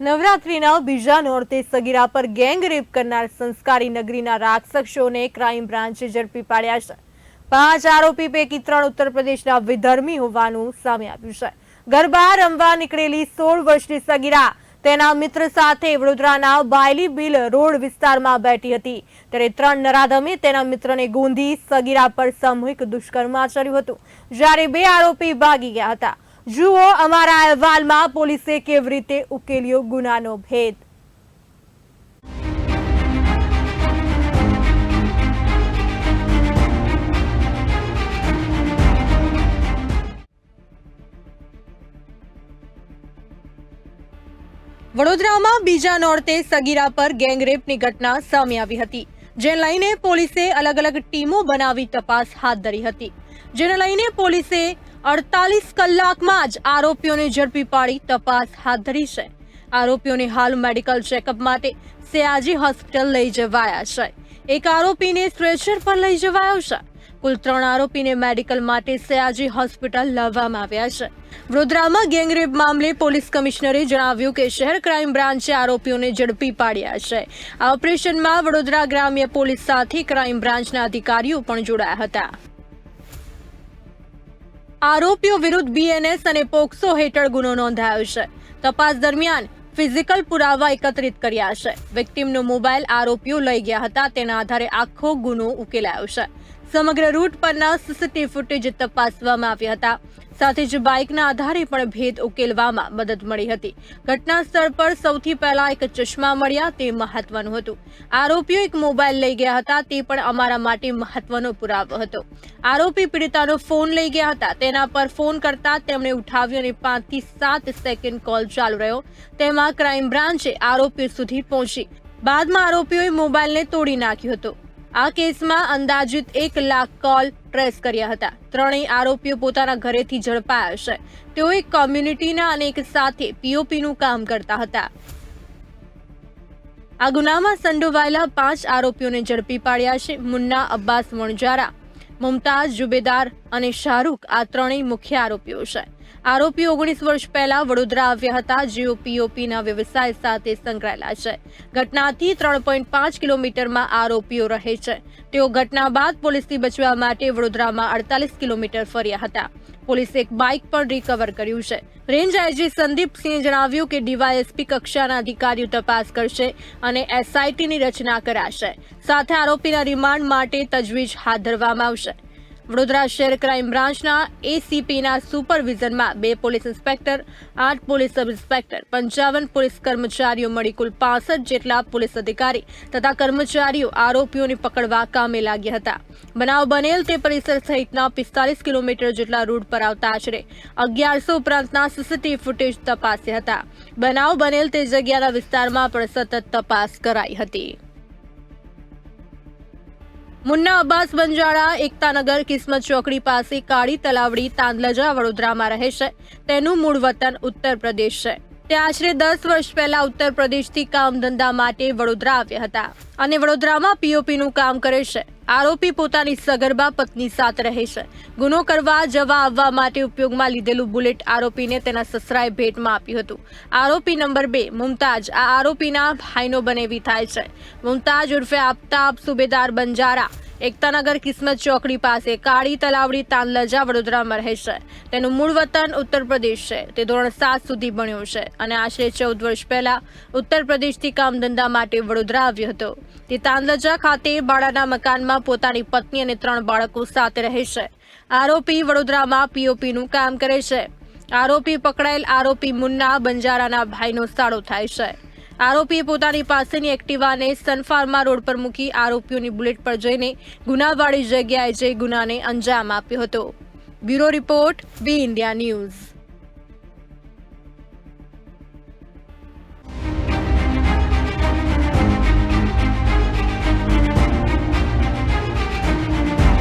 નવરાત્રીના બીજા નોરતે સગીરા પર ગેંગ રેપ કરનાર સંસ્કારી નગરીના રાક્ષસોને ક્રાઇમ બ્રાન્ચે ઝડપી પાડ્યા છે. પાંચ આરોપી પૈકી ત્રણ ઉત્તર પ્રદેશના વિધર્મી હોવાનું સામે આવ્યું છે. ગરબા રમવા નીકળેલી સોળ વર્ષની સગીરા તેના મિત્ર સાથે વડોદરાના બાયલી બિલ રોડ વિસ્તારમાં બેઠી હતી. ત્યારે ત્રણ નરાધમે તેના મિત્રને ગોંધી સગીરા પર સામૂહિક દુષ્કર્મ આચર્યું હતું. જ્યારે બે આરોપી ભાગી ગયા હતા. જુઓ, અમારા અહેવાલમાં પોલીસે કેવી રીતે ઉકેલ્યો ગુનાનો ભેદ. વડોદરામાં બીજા નોરતે સગીરા પર ગેંગરેપની ઘટના સામે આવી હતી. જે લઈને પોલીસે અલગ અલગ ટીમો બનાવી તપાસ હાથ ધરી હતી. જેને લઈને પોલીસે અડતાલીસ કલાકમાં જ આરોપીઓને ઝડપી પાડી તપાસ હાથ ધરી છે. આરોપીઓને હાલ મેડિકલ ચેકઅપ માટે સયાજી હોસ્પિટલ લઈ જવાયા છે. એક આરોપીને સ્ટ્રેચર પર લઈ જવાયો છે. કુલ ત્રણ આરોપીને મેડિકલ માટે સયાજી હોસ્પિટલ લાવવામાં આવ્યા છે. વડોદરામાં ગેંગરેપ મામલે પોલીસ કમિશનરે જણાવ્યું કે શહેર ક્રાઇમ બ્રાન્ચે આરોપીઓને ઝડપી પાડ્યા છે. આ ઓપરેશનમાં વડોદરા ગ્રામ્ય પોલીસ સાથે ક્રાઇમ બ્રાન્ચના અધિકારીઓ પણ જોડાયા હતા. આરોપીઓ વિરુદ્ધ બીએનએસ અને પોક્સો હેઠળ ગુનો નોંધાયો છે. તપાસ દરમિયાન ફિઝિકલ પુરાવા એકત્રિત કર્યા છે. વિક્ટીમનો મોબાઈલ આરોપીઓ લઈ ગયા હતા, તેના આધારે આખો ગુનો ઉકેલાયો છે. સમગ્ર રૂટ પરના સીસીટીવી ફૂટેજ તપાસવામાં આવ્યા હતા. સાથે જ બાઇકના આધારે પણ ભેદ ઉકેલવામાં મદદ મળી હતી. ઘટના સ્થળ પર સૌથી પહેલા એક ચશ્મા મળ્યા, તે મહત્વનું હતું. આરોપીઓ એક મોબાઈલ લઈ ગયા હતા, તે પણ અમારા માટે મહત્વનો પુરાવો હતો. આરોપી પીડિતાનો ફોન લઈ ગયા હતા. તેના પર ફોન કરતા તેમણે ઉઠાવ્યો અને પાંચથી સાત સેકન્ડ કોલ ચાલુ રહ્યો. તેમાં ક્રાઇમ બ્રાન્ચે આરોપી સુધી પહોંચી. બાદમાં આરોપીઓએ મોબાઈલને તોડી નાખ્યો હતો. આ કેસમાં અંદાજિત એક લાખ કોલ ટ્રેસ કર્યા હતા. ત્રણેય આરોપીઓ પોતાના ઘરેથી ઝડપાયા છે. તેઓ એક કોમ્યુનિટીના અને એક સાથે પીઓપીનું કામ કરતા હતા. આ ગુનામાં સંડોવાયેલા પાંચ આરોપીઓને ઝડપી પાડ્યા છે. મુન્ના, અબ્બાસ વણજારા મુમતાઝ જુબેદાર અને શાહરૂખ આ ત્રણેય મુખ્ય આરોપીઓ છે. આરોપીઓ ઓગણીસ વર્ષ પહેલા વડોદરા આવ્યા હતા. જેઓ પીઓપીના વ્યવસાય સાથે સંકળાયેલા છે. ઘટનાથી ત્રણ પોઈન્ટ પાંચ કિલોમીટરમાં આરોપીઓ રહે છે. તેઓ ઘટના બાદ પોલીસથી બચવા માટે વડોદરામાં અડતાલીસ કિલોમીટર ફર્યા હતા. પોલીસે એક બાઇક પણ રિકવર કર્યું છે. રેન્જ આઈજી સંદીપસિંહે જણાવ્યું કે ડીવાયએસપી કક્ષાના અધિકારીઓ તપાસ કરશે અને એસઆઈટીની રચના કરાશે. સાથે આરોપીના રિમાન્ડ માટે તજવીજ હાથ ધરવામાં આવશે. વડોદરા શહેર ક્રાઇમ બ્રાન્ચના એસીપીના સુપરવિઝનમાં બે પોલીસ ઇન્સ્પેક્ટર, આઠ પોલીસ સબ ઇન્સ્પેક્ટર, પંચાવન પોલીસ કર્મચારીઓ મળી કુલ પાસઠ જેટલા પોલીસ અધિકારી તથા કર્મચારીઓ આરોપીઓને પકડવા કામે લાગ્યા હતા. બનાવ બનેલ તે પરિસર સહિતના પિસ્તાલીસ કિલોમીટર જેટલા રૂટ પર આવતા આશરે અગિયારસો ઉપરાંતના સીસીટીવી ફૂટેજ તપાસ્યા હતા. બનાવ બનેલ તે જગ્યાના વિસ્તારમાં પણ સતત તપાસ કરાઈ હતી. મુન્ના અબ્બાસ બંજારા એકતાનગર કિસ્મત ચોકડી પાસે કાળી તલાવડી, તાંદલજા વડોદરામાં રહે છે. તેનું મૂળ વતન ઉત્તર પ્રદેશ છે. તે આશરે દસ વર્ષ પહેલા ઉત્તર પ્રદેશથી કામ ધંધા માટે વડોદરા આવ્યા હતા. અને વડોદરામાં પીઓપીનું કામ કરે છે. આરોપી પોતાની સગર્ભા પત્ની સાથે રહે છે. ગુનો કરવા, જવા આવવા માટે ઉપયોગમાં લીધેલું બુલેટ આરોપીને તેના સસરાએ ભેટમાં આપ્યું હતું. આરોપી નંબર બે, મુમતાજ. આ આરોપીના ભાઈનો બનેવી થાય છે. મુમતાજ ઉર્ફે આફતાબ સુબેદાર બંજારા. એકતાનગર કિસ્મત ચોકડી પાસે કાળી તલાવડી તાંદલજા વડોદરામાં રહે છે. તેનું મૂળ વતન ઉત્તર પ્રદેશ છે. તે ધોરણ સાત સુધી ભણ્યો છે અને આશરે ચૌદ વર્ષ પહેલા ઉત્તર પ્રદેશથી કામ ધંધા માટે વડોદરા આવ્યો હતો. તે તાંદલજા ખાતે ભાડાના મકાનમાં પોતાની પત્ની અને ત્રણ બાળકો સાથે રહે છે. આરોપી વડોદરામાં પીઓપીનું કામ કરે છે. આરોપી પકડાયેલ આરોપી મુન્ના બંજારાના ભાઈનો સાળો થાય છે. આરોપીએ પોતાની પાસેની એક્ટિવાને સનફાર્મા રોડ પર મૂકી આરોપીઓની બુલેટ પર જઈને ગુનાવાળી જગ્યાએ જઈ ગુનાને અંજામ આપ્યો હતો. Bureau report, B India news.